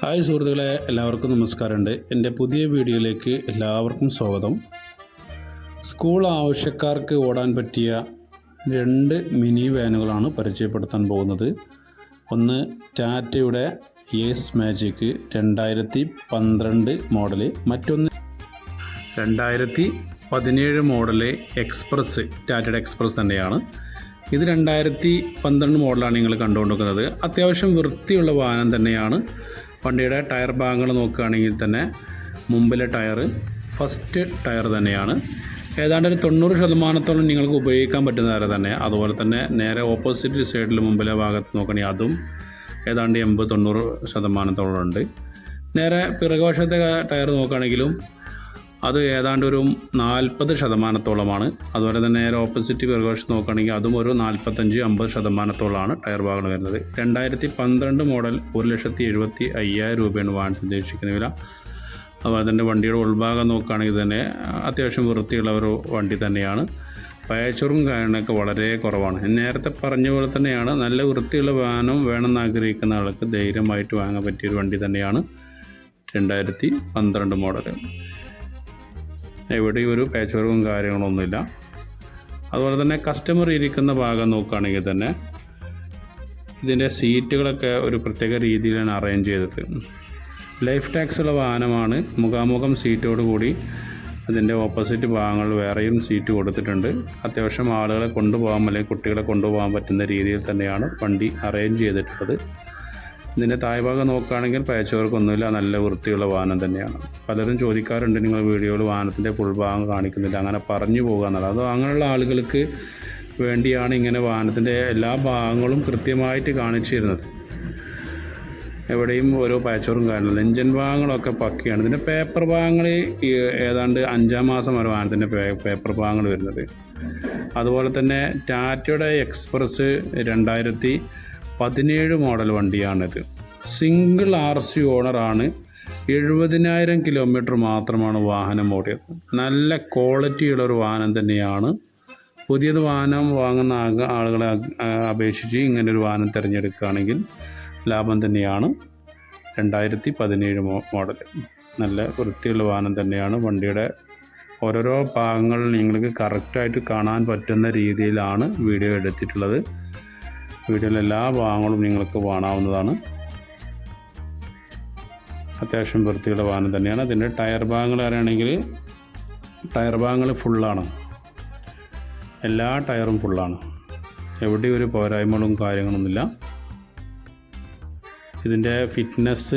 Hi സുഹൃത്തുക്കളെ എല്ലാവർക്കും നമസ്കാരമുണ്ട്. എന്റെ പുതിയ വീഡിയോയിലേക്ക് എല്ലാവർക്കും സ്വാഗതം. സ്കൂൾ ആവശ്യക്കാർക്ക് ഓടാൻ പറ്റിയ രണ്ട് മിനി വാനുകളാണ് പരിചയപ്പെടുത്താൻ പോകുന്നത്. ഒന്ന് ടാറ്റയുടെ ഏസ് മാജിക് രണ്ടായിരത്തി പന്ത്രണ്ട് മോഡൽ മറ്റൊന്ന് രണ്ടായിരത്തി പതിനേഴ് മോഡൽ എക്സ്പ്രസ് ടാറ്റയുടെ എക്സ്പ്രസ് തന്നെയാണ്. ഇത് രണ്ടായിരത്തി പന്ത്രണ്ട് മോഡലാണ് നിങ്ങൾ കണ്ടുകൊണ്ടിരിക്കുന്നത്. അത്യാവശ്യം വൃത്തിയുള്ള വാഹനം തന്നെയാണ്. വണ്ടിയുടെ ടയർ ഭാഗങ്ങൾ നോക്കുകയാണെങ്കിൽ തന്നെ മുമ്പിലെ ടയർ ഫസ്റ്റ് ടയർ തന്നെയാണ്. ഏതാണ്ട് ഒരു തൊണ്ണൂറ് ശതമാനത്തോളം നിങ്ങൾക്ക് ഉപയോഗിക്കാൻ പറ്റുന്ന തരം തന്നെ. അതുപോലെ തന്നെ നേരെ ഓപ്പോസിറ്റ് സൈഡിൽ മുമ്പിലെ ഭാഗത്ത് നോക്കുകയാണെങ്കിൽ അതും ഏതാണ്ട് എൺപത് തൊണ്ണൂറ് ശതമാനത്തോളം ഉണ്ട്. നേരെ പിറകുവശത്തെ ടയർ നോക്കുകയാണെങ്കിലും അത് ഏതാണ്ട് ഒരു നാൽപ്പത് ശതമാനത്തോളമാണ്. അതുപോലെ തന്നെ നേരെ ഓപ്പോസിറ്റ് പിറകുവശത്ത് നോക്കുകയാണെങ്കിൽ അതും ഒരു നാൽപ്പത്തഞ്ച് അമ്പത് ശതമാനത്തോളമാണ് ടയർ ഭാഗങ്ങൾ വരുന്നത്. രണ്ടായിരത്തി പന്ത്രണ്ട് മോഡൽ ഒരു ലക്ഷത്തി എഴുപത്തി അയ്യായിരം രൂപയാണ് വാങ്ങിച്ച് ഉദ്ദേശിക്കുന്ന വില. അതുപോലെ തന്നെ വണ്ടിയുടെ ഉൾഭാഗം നോക്കുകയാണെങ്കിൽ തന്നെ അത്യാവശ്യം വൃത്തിയുള്ള ഒരു വണ്ടി തന്നെയാണ്. പയച്ചുറും കാര്യങ്ങളൊക്കെ വളരെ കുറവാണ്. നേരത്തെ പറഞ്ഞ പോലെ തന്നെയാണ് നല്ല വൃത്തിയുള്ള വാഹനം വേണമെന്ന് ആഗ്രഹിക്കുന്ന ആൾക്ക് ധൈര്യമായിട്ട് വാങ്ങാൻ പറ്റിയൊരു വണ്ടി തന്നെയാണ് രണ്ടായിരത്തി പന്ത്രണ്ട് മോഡൽ എവിടെയും ഒരു പാച്ച് വർക്കും കാര്യങ്ങളൊന്നുമില്ല. അതുപോലെ തന്നെ കസ്റ്റമർ ഇരിക്കുന്ന ഭാഗം നോക്കുകയാണെങ്കിൽ തന്നെ ഇതിന്റെ സീറ്റുകളൊക്കെ ഒരു പ്രത്യേക രീതിയിലാണ് അറേഞ്ച് ചെയ്തത്. ലൈഫ് ടാക്സ് ഉള്ള വാഹനമാണ്. മുഖാമുഖം സീറ്റോട് കൂടി അതിന്റെ ഓപ്പോസിറ്റ് ഭാഗങ്ങൾ വേറെയും സീറ്റ് കൊടുത്തിട്ടുണ്ട്. അത്യാവശ്യം ആളുകളെ കൊണ്ടുപോകാൻ അല്ലെങ്കിൽ കുട്ടികളെ കൊണ്ടുപോകാൻ പറ്റുന്ന രീതിയിൽ തന്നെയാണ് വണ്ടി അറേഞ്ച് ചെയ്തിട്ടുള്ളത്. ഇതിന്റെ താഴ്ഭാഗം നോക്കുകയാണെങ്കിൽ പയച്ചവർക്കൊന്നുമില്ല നല്ല വൃത്തിയുള്ള വാഹനം തന്നെയാണ്. പലരും ചോദിക്കാറുണ്ട് നിങ്ങൾ വീഡിയോയിൽ വാഹനത്തിന്റെ ഫുൾ ഭാഗം കാണിക്കുന്നില്ല അങ്ങനെ പറഞ്ഞു പോകുക എന്നുള്ളത്. അത് അങ്ങനെയുള്ള ആളുകൾക്ക് വേണ്ടിയാണ് ഇങ്ങനെ വാഹനത്തിന്റെ എല്ലാ ഭാഗങ്ങളും കൃത്യമായിട്ട് കാണിച്ചു തരുന്നത് എവിടെയും ഓരോ പാച്ചോറും കാര്യമില്ല. എഞ്ചിൻ ഭാഗങ്ങളൊക്കെ പക്കയാണ്. ഇതിന്റെ പേപ്പർ ഭാഗങ്ങൾ ഏതാണ്ട് അഞ്ചാം മാസം വരെ വാഹനത്തിന്റെ പേപ്പർ ഭാഗങ്ങൾ വരുന്നത്. അതുപോലെ തന്നെ ടാറ്റയുടെ എക്സ്പ്രസ് രണ്ടായിരത്തി പതിനേഴ് മോഡൽ വണ്ടിയാണിത്. സിംഗിൾ ആർ സി ഓണറാണ്. എഴുപതിനായിരം കിലോമീറ്റർ മാത്രമാണ് വാഹനം ഓടിയത്. നല്ല ക്വാളിറ്റിയുള്ള ഒരു വാഹനം തന്നെയാണ്. പുതിയത് വാഹനം വാങ്ങുന്ന ആളുകളെ അപേക്ഷിച്ച് ഇങ്ങനെ ഒരു വാഹനം തിരഞ്ഞെടുക്കുകയാണെങ്കിൽ ലാഭം തന്നെയാണ്. രണ്ടായിരത്തി പതിനേഴ് മോഡൽ നല്ല വൃത്തിയുള്ള വാഹനം തന്നെയാണ്. വണ്ടിയുടെ ഓരോരോ ഭാഗങ്ങൾ നിങ്ങൾക്ക് കറക്റ്റായിട്ട് കാണാൻ പറ്റുന്ന രീതിയിലാണ് വീഡിയോ എടുത്തിട്ടുള്ളത്. വീഡിയോയിലെ എല്ലാ ഭാഗങ്ങളും നിങ്ങൾക്ക് കാണാവുന്നതാണ് അത്യാവശ്യം വൃത്തിയുടെ വാഹനം തന്നെയാണ്. അതിന്റെ ടയർ ഭാഗങ്ങൾ അറിയണമെങ്കിൽ ടയർ ഭാഗങ്ങൾ ഫുള്ളാണ്. എല്ലാ ടയറും ഫുള്ളാണ്. എവിടെയും ഒരു പോരായ്മകളും കാര്യങ്ങളൊന്നുമില്ല. ഇതിന്റെ ഫിറ്റ്നസ്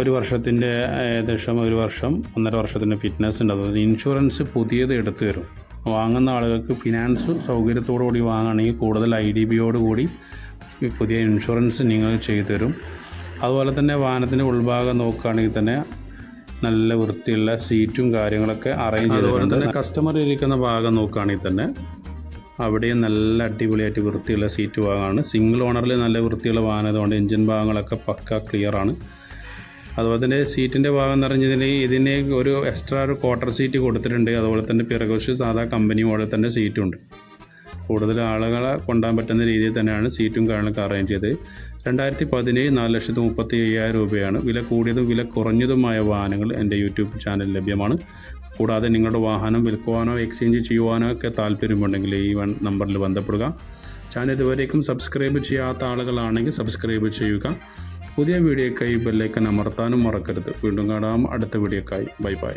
ഒരു വർഷത്തിന്റെ ഏകദേശം ഒരു വർഷം ഒന്നര വർഷത്തിന്റെ ഫിറ്റ്നസ് ഉണ്ട്. അതുകൊണ്ട് ഇൻഷുറൻസ് പുതിയത് എടുത്തു തരും. വാങ്ങുന്ന ആളുകൾക്ക് ഫിനാൻസ് സൗകര്യത്തോടു കൂടി വാങ്ങുകയാണെങ്കിൽ കൂടുതൽ ഐ ഡി ബിയോട് കൂടി പുതിയ ഇൻഷുറൻസ് നിങ്ങൾ ചെയ്തു തരും. അതുപോലെ തന്നെ വാഹനത്തിന്റെ ഉൾഭാഗം നോക്കുകയാണെങ്കിൽ തന്നെ നല്ല വൃത്തിയുള്ള സീറ്റും കാര്യങ്ങളൊക്കെ അറേഞ്ച് ചെയ്തിട്ടുണ്ട്. കസ്റ്റമർ ഇരിക്കുന്ന ഭാഗം നോക്കുകയാണെങ്കിൽ തന്നെ അവിടെയും നല്ല അടിപൊളിയായിട്ട് വൃത്തിയുള്ള സീറ്റ് ഭാഗമാണ് സിംഗിൾ ഓണറിൽ നല്ല വൃത്തിയുള്ള വാഹനം അതുകൊണ്ട് എഞ്ചിൻ ഭാഗങ്ങളൊക്കെ പക്ക ക്ലിയർ ആണ്. അതുപോലെ തന്നെ സീറ്റിന്റെ ഭാഗം എന്ന് പറഞ്ഞതിൽ ഇതിന് ഒരു എക്സ്ട്രാ ഒരു ക്വാർട്ടർ സീറ്റ് കൊടുത്തിട്ടുണ്ട്. അതുപോലെ തന്നെ പിറകുവശം സാധാ കമ്പനി മോഡൽ തന്നെ സീറ്റുണ്ട്. കൂടുതൽ ആളുകളെ കൊണ്ടാൻ പറ്റുന്ന രീതിയിൽ തന്നെയാണ് സീറ്റും കാര്യങ്ങളൊക്കെ അറേഞ്ച് ചെയ്തത്. രണ്ടായിരത്തി പതിനേഴ് നാല് ലക്ഷത്തി മുപ്പത്തി അയ്യായിരം രൂപയാണ്. വില കൂടിയതും വില കുറഞ്ഞതുമായ വാഹനങ്ങൾ എന്റെ യൂട്യൂബ് ചാനൽ ലഭ്യമാണ്. കൂടാതെ നിങ്ങളുടെ വാഹനം വിൽക്കുവാനോ എക്സ്ചേഞ്ച് ചെയ്യുവാനോ ഒക്കെ താല്പര്യമുണ്ടെങ്കിൽ ഈ വൺ നമ്പറിൽ ബന്ധപ്പെടുക. ചാനൽ ഇതുവരേക്കും സബ്സ്ക്രൈബ് ചെയ്യാത്ത ആളുകളാണെങ്കിൽ സബ്സ്ക്രൈബ് ചെയ്യുക. പുതിയ വീഡിയോക്കായി ബെല്ലൈക്കൻ അമർത്താനും മറക്കരുത്. വീണ്ടും കാണാം അടുത്ത വീഡിയോക്കായി ബൈ ബൈ